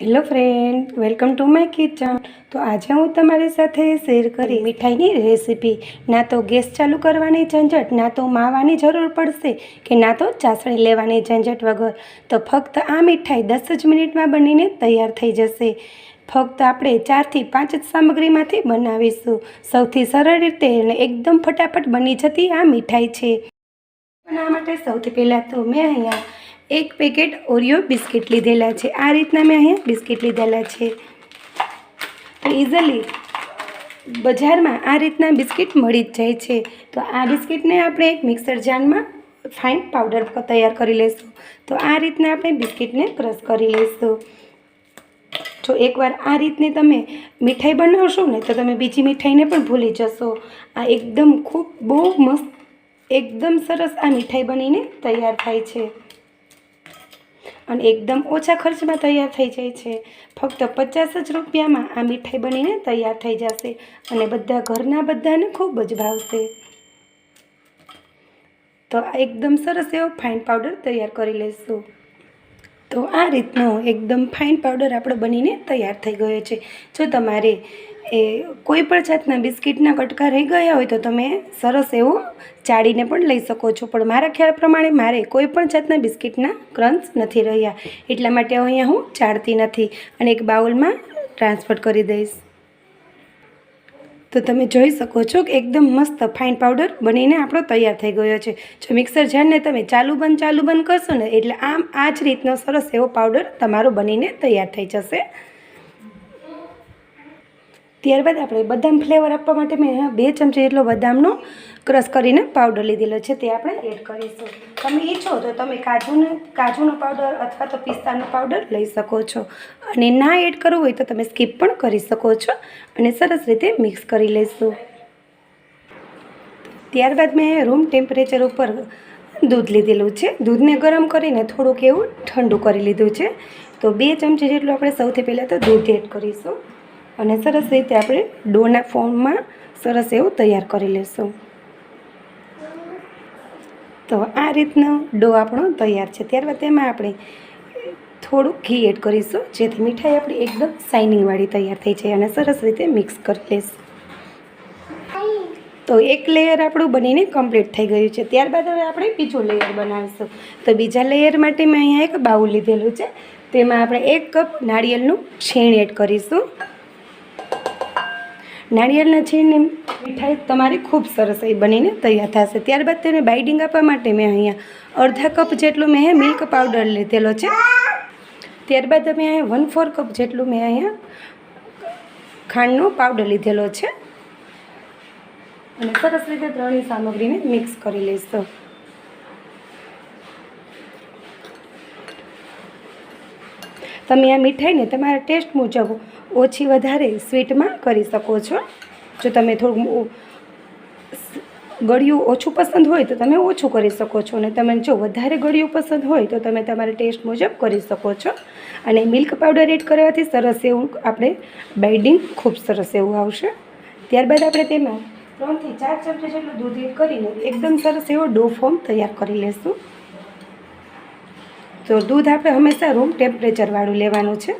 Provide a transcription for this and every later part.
Hello friend welcome to my kitchen તો આજે હું તમારી સાથે શેર કરી મીઠાઈની રેસીપી ના તો ગેસ ચાલુ કરવાની ઝંઝટ, ના તો માવાની જરૂર પડશે કે ના તો ચાસણી લેવાની ઝંઝટ વગર. તો ફક્ત આ મીઠાઈ દસ જ મિનિટમાં બનીને તૈયાર થઈ જશે. ફક્ત આપણે ચારથી પાંચ જ સામગ્રીમાંથી બનાવીશું. સૌથી સરળ રીતે અને એકદમ ફટાફટ બની જતી આ મીઠાઈ છે. બનાવવા માટે સૌથી પહેલાં તો મેં અહીંયા એક પેકેટ ઓરિયો બિસ્કિટ લીધેલા છે. આ રીતના મેં અહીંયા બિસ્કિટ લીધેલા છે. ઇઝીલી બજારમાં આ રીતના બિસ્કિટ મળી જ જાય છે. તો આ બિસ્કિટને આપણે એક મિક્સર જારમાં ફાઇન પાવડર તૈયાર કરી લઈશું. તો આ રીતના આપણે બિસ્કિટને ક્રશ કરી લઈશું. જો એકવાર આ રીતની તમે મીઠાઈ બનાવશો ને તો તમે બીજી મીઠાઈને પણ ભૂલી જશો. આ એકદમ ખૂબ બહુ મસ્ત, એકદમ સરસ આ મીઠાઈ બનીને તૈયાર થાય છે. અને એકદમ ઓછા ખર્ચમાં તૈયાર થઈ જાય છે. ફક્ત પચાસ જ રૂપિયામાં આ મીઠાઈ બનીને તૈયાર થઈ જશે અને બધા ઘરના બધાને ખૂબ જ ભાવશે. તો આ એકદમ સરસ એવો ફાઇન પાવડર તૈયાર કરી લઈશું. તો આ રીતનો એકદમ ફાઇન પાવડર આપણો બનીને તૈયાર થઈ ગયો છે. જો તમારે એ કોઈ પણ જાતના બિસ્કિટના કટકા રહી ગયા હોય તો તમે સરસ એવો ચાળીને પણ લઈ શકો છો. પણ મારા ખ્યાલ પ્રમાણે મારે કોઈ પણ જાતના બિસ્કિટના ક્રંચ નથી રહ્યા. એટલા માટે અહીંયા હું ચાળતી નથી અને એક બાઉલમાં ટ્રાન્સફર કરી દઈશ. તો તમે જોઈ શકો છો કે એકદમ મસ્ત ફાઇન પાવડર બનીને આપણો તૈયાર થઈ ગયો છે. જો મિક્સર જારને તમે ચાલુ બંધ ચાલુ બંધ કરશો ને એટલે આમ આ જ રીતનો સરસ એવો પાવડર તમારો બનીને તૈયાર થઈ જશે. ત્યારબાદ આપણે બદામ ફ્લેવર આપવા માટે મેં બે ચમચી જેટલો બદામનો ક્રશ કરીને પાવડર લીધેલો છે, તે આપણે એડ કરીશું. તમે ઈચ્છો તો તમે કાજુને, કાજુનો પાવડર અથવા તો પિસ્તાનો પાવડર લઈ શકો છો. અને ના એડ કરવું હોય તો તમે સ્કીપ પણ કરી શકો છો અને સરસ રીતે મિક્સ કરી લઈશું ત્યારબાદ મેં રૂમ ટેમ્પરેચર ઉપર દૂધ લીધેલું છે. દૂધને ગરમ કરીને થોડુંક એવું ઠંડુ કરી લીધું છે. તો બે ચમચી જેટલું આપણે સૌથી પહેલાં તો દૂધ એડ કરીશું. અને સરસ રીતે આપણે ડોના ફોર્મમાં સરસ એવું તૈયાર કરી લઈશું તો આ રીતનો ડો આપણો તૈયાર છે. ત્યારબાદ તેમાં આપણે થોડું ઘી એડ કરીશું, જેથી મીઠાઈ આપણી એકદમ શાઇનિંગવાળી તૈયાર થઈ જાય અને સરસ રીતે મિક્સ કરી લઈશું તો એક લેયર આપણું બનીને કમ્પ્લીટ થઈ ગયું છે. ત્યારબાદ હવે આપણે બીજું લેયર બનાવીશું. તો બીજા લેયર માટે મેં અહીંયા એક બાઉલ લીધેલું છે. તેમાં આપણે એક કપ નાળિયેરનું છીણ એડ કરીશું. નાળિયેરના છીણની મીઠાઈ તમારી ખૂબ સરસ એ બનીને તૈયાર થશે. ત્યારબાદ તેને બાઇડિંગ આપવા માટે મેં અહીંયા અડધા કપ જેટલું મેં મિલ્ક પાવડર લીધેલો છે. ત્યારબાદ અમે અહીંયા વન ફોર કપ જેટલું મેં અહીંયા ખાંડનો પાવડર લીધેલો છે. અને સરસ રીતે ત્રણેય સામગ્રીને મિક્સ કરી લઈશું. તમે આ મીઠાઈને તમારા ટેસ્ટ મુજબ ઓછી વધારે સ્વીટમાં કરી શકો છો. જો તમે થોડું ગળ્યું ઓછું પસંદ હોય તો તમે ઓછું કરી શકો છો. અને તમે જો વધારે ગળ્યું પસંદ હોય તો તમે તમારા ટેસ્ટ મુજબ કરી શકો છો. અને મિલ્ક પાવડર એડ કરવાથી સરસ એવું આપણે બાઇડિંગ ખૂબ સરસ એવું આવશે. ત્યારબાદ આપણે તેમાં ત્રણથી ચાર ચમચા જેટલું દૂધ એડ કરીને એકદમ સરસ એવો ડો ફોર્મ તૈયાર કરી લેશું. તો દૂધ આપણે હંમેશા રૂમ ટેમ્પરેચરવાળું લેવાનું છે.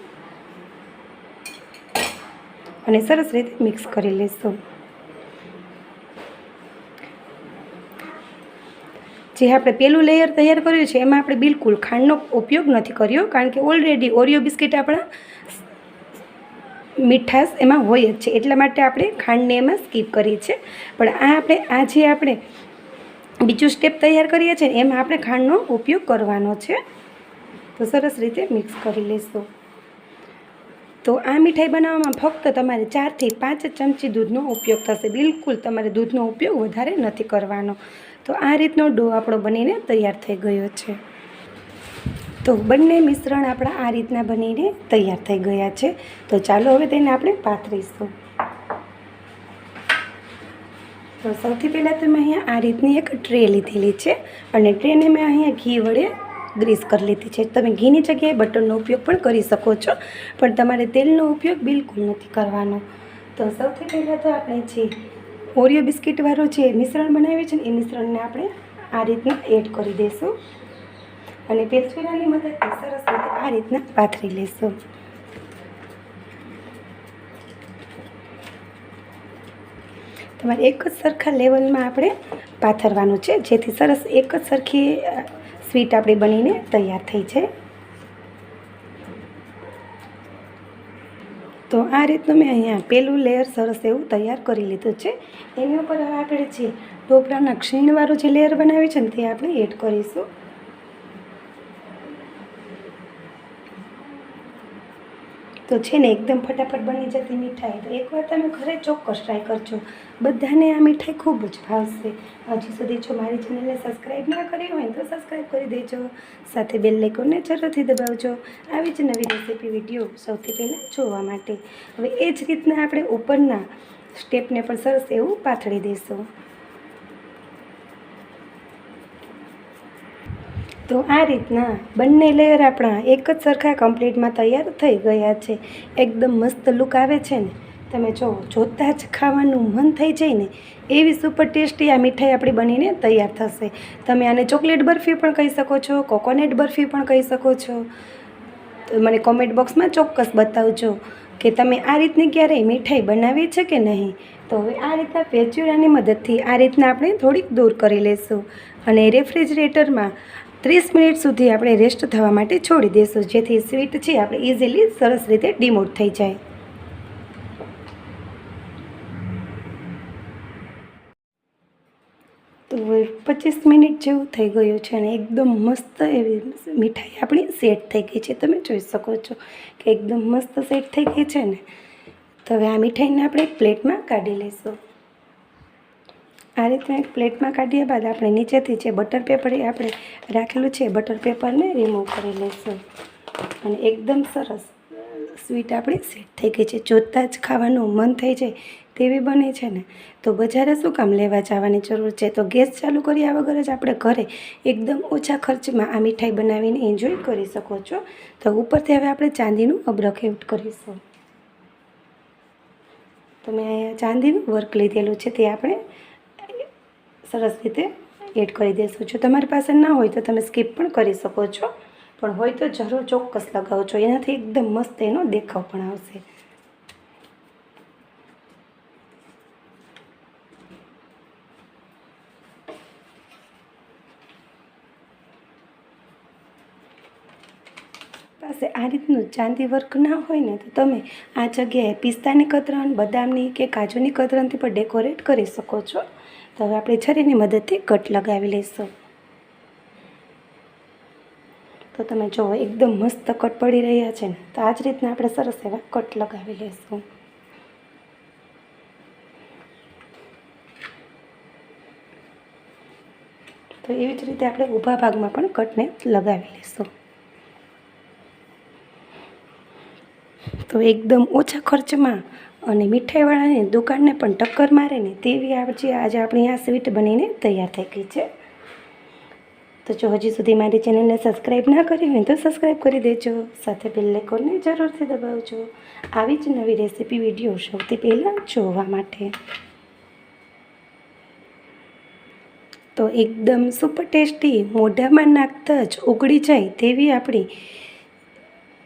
અને સરસ રીતે મિક્સ કરી લઈશું. જે આપણે પેલું લેયર તૈયાર કર્યું છે, એમાં આપણે બિલકુલ ખાંડનો ઉપયોગ નથી કર્યો, કારણ કે ઓલરેડી ઓરિયો બિસ્કિટ આપણા મીઠાશ એમાં હોય જ છે. એટલા માટે આપણે ખાંડને એમાં સ્કીપ કરીએ છીએ પણ આ આપણે, આ જે આપણે બીજું સ્ટેપ તૈયાર કરીએ છીએ એમાં આપણે ખાંડનો ઉપયોગ કરવાનો છે. તો સરસ રીતે મિક્સ કરી લઈશું. તો આ મીઠાઈ બનાવવામાં ફક્ત તમારે ચારથી પાંચ ચમચી દૂધનો ઉપયોગ થશે. બિલકુલ તમારે દૂધનો ઉપયોગ વધારે નથી કરવાનો. તો આ રીતનો ડો આપણો બનીને તૈયાર થઈ ગયો છે. તો બંને મિશ્રણ આપણા આ રીતના બનીને તૈયાર થઈ ગયા છે. તો ચાલો હવે તેને આપણે પાથરીશું. તો સૌથી પહેલાં તો મેં અહીંયા આ રીતની એક ટ્રે લીધેલી છે અને ટ્રેને મેં અહીંયા ઘી વડે ગ્રીસ કરી લીધી છે. તમે ઘીની જગ્યાએ બટરનો ઉપયોગ પણ કરી શકો છો, પણ તમારે તેલનો ઉપયોગ બિલકુલ નથી કરવાનો. તો સૌથી પહેલાં તો આપણે જે ઓરિયો બિસ્કિટવાળું જે મિશ્રણ બનાવ્યું છે ને, એ મિશ્રણને આપણે આ રીતના એડ કરી દઈશું. અને પેસ્ટવેલાની મદદથી સરસ રીતે આ રીતના પાથરી લઈશું. તમારે એક જ સરખા લેવલમાં આપણે પાથરવાનું છે, જેથી સરસ એક જ સરખી સ્વીટ આપણી બનીને તૈયાર થઈ છે. તો આ રીતનું મેં અહીંયા પેલું લેયર સરસ એવું તૈયાર કરી લીધું છે. એની ઉપર હવે આપણે જે ઢોકળાના ક્ષીણવાળું જે લેયર બનાવ્યું છે ને તે આપણે એડ કરીશું. તો છે ને એકદમ ફટાફટ બની જતી મીઠાઈ. તો એકવાર તમે ઘરે ચોક્કસ ટ્રાય કરજો. બધાને આ મીઠાઈ ખૂબ જ ભાવશે. હજી સુધી જો મારી ચેનલને સબસ્ક્રાઈબ ના કરી હોય તો સબસ્ક્રાઈબ કરી દેજો. સાથે બેલ આઇકોનને જરૂરથી દબાવજો. આવી જ નવી રેસીપી વીડિયો સૌથી પહેલાં જોવા માટે. હવે એ જ રીતના આપણે ઉપરના સ્ટેપને પણ સરસ એવું પાથળી દઈશું. તો આ રીતના બંને લેયર આપણા એક જ સરખા કમ્પ્લીટમાં તૈયાર થઈ ગયા છે. એકદમ મસ્ત લુક આવે છે ને. તમે જો, જોતાં જ ખાવાનું મન થઈ જાય ને, એવી સુપર ટેસ્ટી આ મીઠાઈ આપણી બનીને તૈયાર થશે. તમે આને ચોકલેટ બરફી પણ કહી શકો છો કોકોનટ બરફી પણ કહી શકો છો. તો મને કોમેન્ટ બોક્સમાં ચોક્કસ બતાવજો કે તમે આ રીતની ક્યારેય મીઠાઈ બનાવી છે કે નહીં. તો હવે આ રીતના પેચ્યુરાની મદદથી આ રીતના આપણે થોડીક દૂર કરી લઈશું અને રેફ્રિજરેટરમાં ત્રીસ મિનિટ સુધી આપણે રેસ્ટ થવા માટે છોડી દઈશું જેથી સ્વીટ છે આપણે ઇઝીલી સરસ રીતે ડિમોટ થઈ જાય. તો પચીસ મિનિટ જેવું થઈ ગયું છે અને એકદમ મસ્ત એવી મીઠાઈ આપણી સેટ થઈ ગઈ છે. તમે જોઈ શકો છો કે એકદમ મસ્ત સેટ થઈ ગઈ છે ને. તો હવે આ મીઠાઈને આપણે પ્લેટમાં કાઢી લઈશું. આ રીતના એક પ્લેટમાં કાઢ્યા બાદ આપણે નીચેથી જે બટર પેપર એ આપણે રાખેલું છે બટર પેપરને રિમૂવ કરી લઈશું. અને એકદમ સરસ સ્વીટ આપણી સેટ થઈ ગઈ છે. જોતાં જ ખાવાનું મન થઈ જાય તેવી બને છે ને. તો બજારે શું કામ લેવા જવાની જરૂર છે? તો ગેસ ચાલુ કર્યા વગર જ આપણે ઘરે એકદમ ઓછા ખર્ચમાં આ મીઠાઈ બનાવીને એન્જોય કરી શકો છો. તો ઉપરથી હવે આપણે ચાંદીનું અબરખ એડ કરીશું. તો મેં અહીંયા ચાંદીનું વર્ક લીધેલું છે તે આપણે સરસ રીતે એડ કરી દેશો. જો તમારી પાસે ના હોય તો તમે સ્કીપ પણ કરી શકો છો. પણ હોય તો જરૂર ચોક્કસ લગાવજો. એનાથી એકદમ મસ્ત એનો દેખાવ પણ આવશે. પાસે આ રીતનું ચાંદી વર્ક ના હોય ને તો તમે આ જગ્યાએ પિસ્તાની કતરણ, બદામની કે કાજુની કતરણથી પણ ડેકોરેટ કરી શકો છો. તો હવે આપણે છરીની મદદથી કટ લગાવી લઈશું. તો તમે જુઓ એકદમ મસ્ત કટ પડી રહ્યા છે ને. તો આ જ રીતના આપણે સરસ એવા કટ લગાવી લઈશું. તો એવી જ રીતે આપણે ઊભા ભાગમાં પણ કટને લગાવી લઈશું. તો એકદમ ઓછા ખર્ચમાં અને મીઠાઈવાળાની દુકાનને પણ ટક્કર મારે ને તેવી આજે આજે આપણી આ સ્વીટ બનીને તૈયાર થઈ ગઈ છે. તો જો હજી સુધી મારી ચેનલને સબસ્ક્રાઈબ ના કરી હોય તો સબસ્ક્રાઈબ કરી દેજો. સાથે બેલ આઇકોનને જરૂરથી દબાવજો. આવી જ નવી રેસીપી વીડિયો સૌથી પહેલાં જોવા માટે. તો એકદમ સુપર ટેસ્ટી, મોઢામાં નાખતા જ ઉગળી જાય તેવી આપણી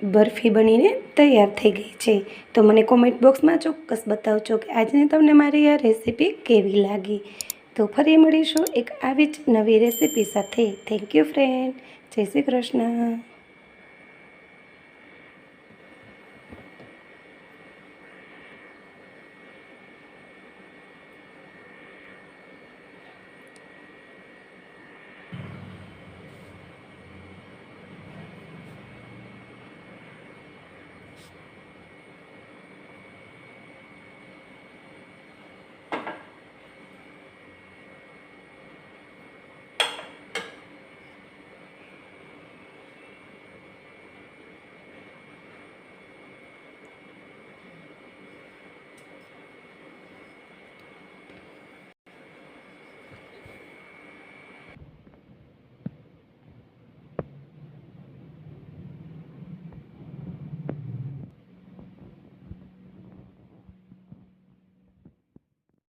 બરફી બનીને તૈયાર થઈ ગઈ છે. તો મને કોમેન્ટ બોક્સમાં ચોક્કસ બતાવજો કે આજની તમને મારી આ રેસીપી કેવી લાગી. તો ફરી મળીશું એક આવી જ નવી રેસીપી સાથે. થેન્ક યુ ફ્રેન્ડ જય શ્રી કૃષ્ણ.